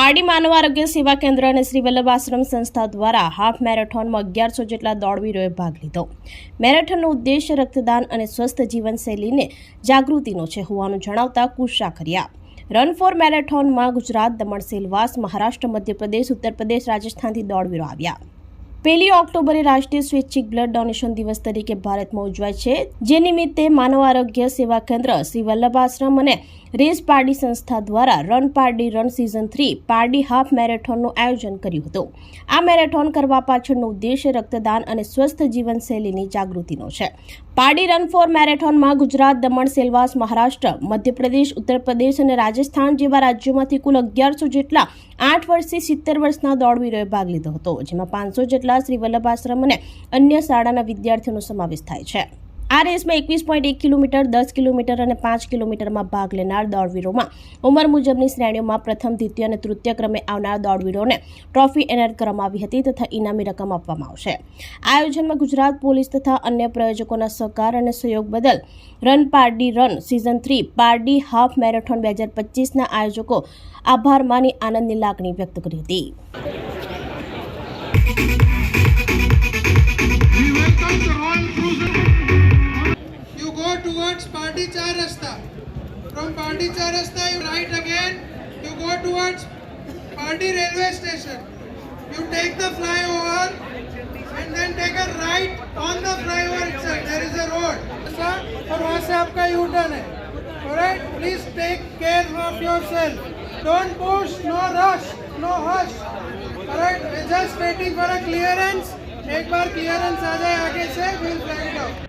પારડી માનવ આરોગ્ય સેવા કેન્દ્ર અને શ્રી વલ્લભ આશ્રમ સંસ્થા દ્વારા હાફ મેરેથોનમાં અગિયારસો જેટલા દોડવીરોએ ભાગ લીધો. મેરેથોનનો ઉદ્દેશ રક્તદાન અને સ્વસ્થ જીવનશૈલીને જાગૃતિનો છે હોવાનું જણાવતા કુશા કર્યા રન ફોર મેરેથોનમાં ગુજરાત દમણ સેલવાસ, મહારાષ્ટ્ર, મધ્યપ્રદેશ ઉત્તર પ્રદેશ રાજસ્થાનથી દોડવીરો આવ્યા. પહેલી ઓક્ટોબરે રાષ્ટ્રીય સ્વૈચ્છિક બ્લડ ડોનેશન દિવસ તરીકે ભારતમાં ઉજવાય છે. જે નિમિત્તે માનવ આરોગ્ય સેવા કેન્દ્ર, શ્રી વલ્લભ આશ્રમ અને રેસ પારડી સંસ્થા દ્વારા run Pardi run season three Pardi half મેરેથોનનું આયોજન કર્યું હતું. આ મેરેથોન કરવા પાછળનો ઉદ્દેશ્ય રક્તદાન અને સ્વસ્થ જીવનશૈલીની જાગૃતિનો છે. પારડી રન ફોર મેરેથોનમાં ગુજરાત, દમણ, સેલવાસ, મહારાષ્ટ્ર, મધ્યપ્રદેશ ઉત્તર પ્રદેશ અને રાજસ્થાન જેવા રાજ્યોમાંથી કુલ અગિયારસો જેટલા આઠ વર્ષથી સિત્તેર વર્ષના દોડવીરોએ ભાગ લીધો હતો, જેમાં પાંચસો જેટલા શ્રી વલ્લભ આશ્રમ અને અન્ય શાળાના વિદ્યાર્થીઓનો સમાવેશ થાય છે. આ રેસમાં એકવીસ પોઈન્ટ એક કિલોમીટર, દસ કિલોમીટર અને પાંચ કિલોમીટરમાં ભાગ લેનાર દોડવીરોમાં ઉંમર મુજબની શ્રેણીઓમાં પ્રથમ, દ્વિતીય અને તૃતીય ક્રમે આવનાર દોડવીરોને ટ્રોફી એનાયત કરવામાં આવી હતી તથા ઇનામી રકમ આપવામાં આવશે. આયોજનમાં ગુજરાત પોલીસ તથા અન્ય પ્રયોજકોના સહકાર અને સહયોગ બદલ run Pardi run season three Pardi half marathon બે હજાર પચીસના આયોજકો આભાર માની આનંદની લાગણી વ્યક્ત કરી હતી. Char Rasta. From Party Char Rasta, you right again. You go towards Party Railway Station. You take the flyover and then take a right on the flyover itself. There is a road. Sir, और वहाँ से आपका U turn है Alright, please take care of yourself. Don't push, no rush, no hush. Alright, we're just waiting for a clearance. एक बार clearance आ जाए आगे से will flag it out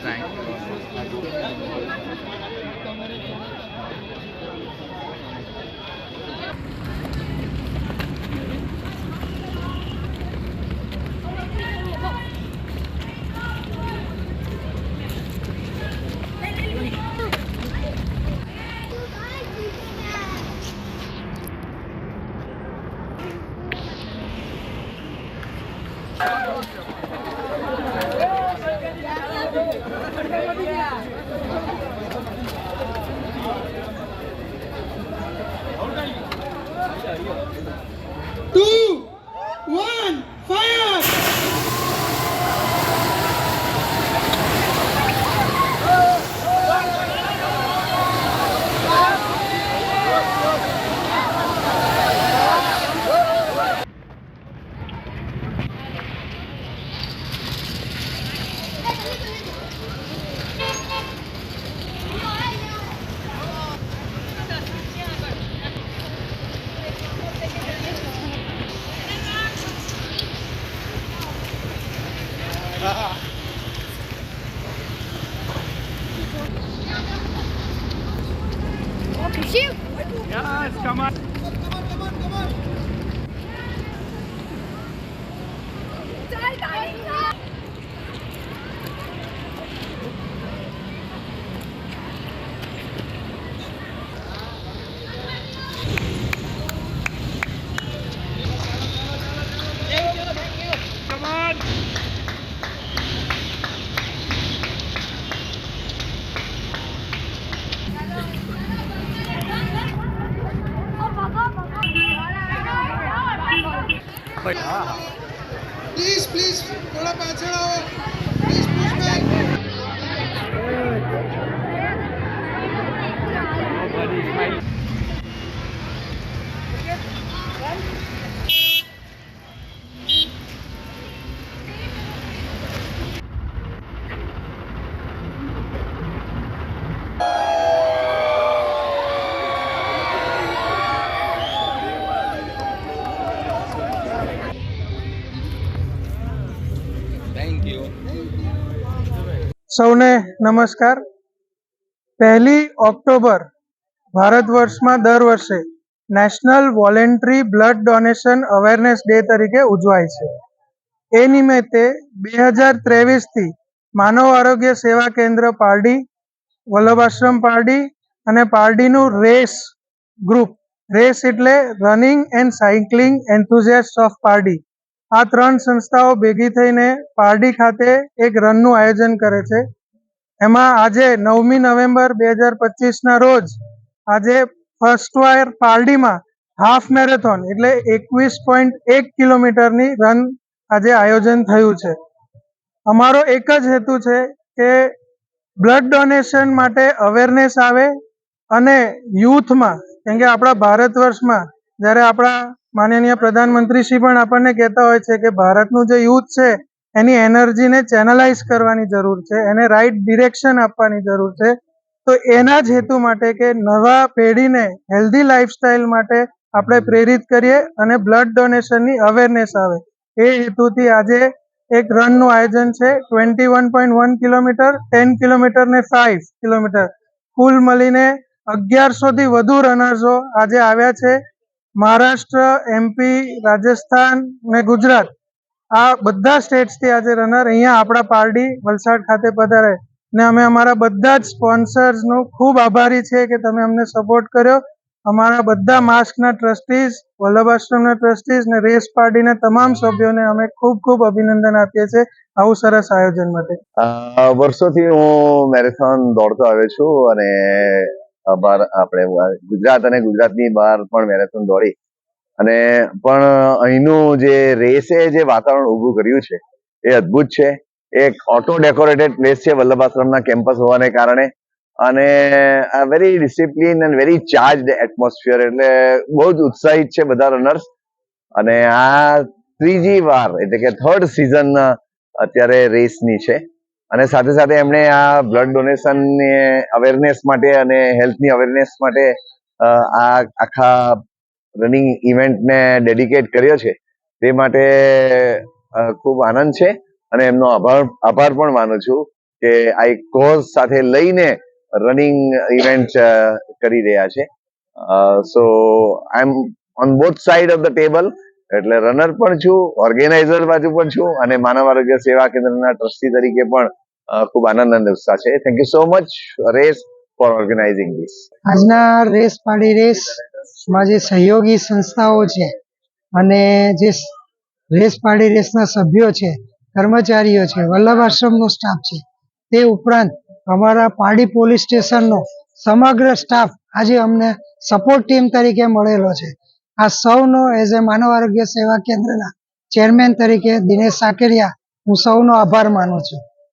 Thank you. Come on, come on, come on. Please please થોડા પાછળ આવો please push back સૌને નમસ્કાર. પહેલી ઓક્ટોબર ભારત વર્ષમાં દર વર્ષે national voluntary blood donation awareness day તરીકે ઉજવાય છે. એ નિમિત્તે બે હજાર ત્રેવીસથી માનવ આરોગ્ય સેવા કેન્દ્ર પારડી, વલ્લભાશ્રમ પારડી અને પારડીનું રેસ ગ્રુપ, રેસ એટલે running and cycling enthusiast of Pardi આ ત્રણ સંસ્થાઓ ભેગી થઈને પારડી ખાતે એક રનનું આયોજન કરે છે. એમાં આજે નવમી નવેમ્બર બે હજાર પચીસના રોજ આજે ફર્સ્ટ વાર પારડીમાં હાફ મેરેથોન એટલે એકવીસ પોઈન્ટ એક કિલોમીટરની રન આજે આયોજન થયું છે. અમારો એક જ હેતુ છે કે બ્લડ ડોનેશન માટે અવેરનેસ આવે અને યુથમાં, કેમ કે આપણા ભારત વર્ષમાં જ્યારે આપણા માનનીય પ્રધાનમંત્રી શ્રી પણ આપણને કહેતા હોય છે કે ભારતનું જે યુથ છે, એની એનર્જીને ચેનલાઇઝ કરવાની જરૂર છે, એને રાઈટ ડિરેક્શન આપવાની જરૂર છે. તો એના જ હેતુ માટે કે નવા પેઢીને હેલ્ધી લાઈફસ્ટાઈલ માટે આપણે પ્રેરિત કરીએ અને બ્લડ ડોનેશનની અવેરનેસ આવે. એ હેતુથી આજે એક રનનું આયોજન છે, twenty one point one kilometre, ten kilometre ને ફાઈવ કિલોમીટર. કુલ મળીને અગિયારસોથી વધુ રનર્સો આજે આવ્યા છે. મહારાષ્ટ્ર એમપી રાજસ્થાન ને ગુજરાત. આ બધા સ્ટેટ્સથી આજે રનર અહીંયા આપણા પારડી વલસાડ ખાતે પધારે. ને અમે અમારા બધા જ સ્પોન્સર્સનો ખૂબ આભારી છે કે તમે અમને સપોર્ટ કર્યો. અમારા બધા માસ્કના ટ્રસ્ટીઝ વલ્લભ આશ્રમના ટ્રસ્ટીઝ ને રેસ પાર્ટીના તમામ સભ્યોને અમે ખૂબ ખૂબ અભિનંદન આપીએ છીએ આવું સરસ આયોજન માટે. વર્ષોથી હું મેરેથોન દોડતો આવ્યો છું અને બાર આપણે ગુજરાત અને ગુજરાતની બહાર પણ મેરેથોન દોડી. અને પણ અહીંનું જે રેસે જે વાતાવરણ ઊભું કર્યું છે, એ અદ્ભુત છે. એક ઓટો ડેકોરેટેડ પ્લેસ છે વલ્લભાશ્રમના કેમ્પસ હોવાને કારણે. અને very discipline and very charge atmosphere એટલે બહુ જ ઉત્સાહિત છે બધા રનર્સ અને આ ત્રીજી વાર, એટલે કે થર્ડ સિઝન અત્યારે રેસની છે. અને સાથે સાથે એમણે આ બ્લડ ડોનેશન અવેરનેસ માટે અને હેલ્થની અવેરનેસ માટે આ આખા રનિંગ ઇવેન્ટને ડેડિકેટ કર્યો છે. તે માટે ખૂબ આનંદ છે અને એમનો આભાર આભાર પણ માનું છું કે આ એક કોઝ સાથે લઈને રનિંગ ઇવેન્ટ કરી રહ્યા છે. So I am on both side of the table એટલે રનર પણ છું ઓર્ગેનાઇઝર બાજુ પણ છું અને માનવ આરોગ્ય સેવા કેન્દ્રના ટ્રસ્ટી તરીકે પણ ખૂબ આનંદ ઉત્સાહ છે. Thank you so much RACE for organising this આજના રેસ પાડી રેસમાં જે સહયોગી સંસ્થાઓ છે અને જે રેસ પાડી રેસના સભ્યો છે, કર્મચારીઓ છે, વલ્લભ આશ્રમનો સ્ટાફ છે, તે ઉપરાંત અમારા પાડી પોલીસ સ્ટેશનનો સમગ્ર સ્ટાફ આજે અમને સપોર્ટ ટીમ તરીકે મળેલો છે. આ સૌનો એઝ એ માનવ આરોગ્ય સેવા કેન્દ્રના ચેરમેન તરીકે દિનેશ સાકરિયા, હું સૌનો આભાર માનું છું.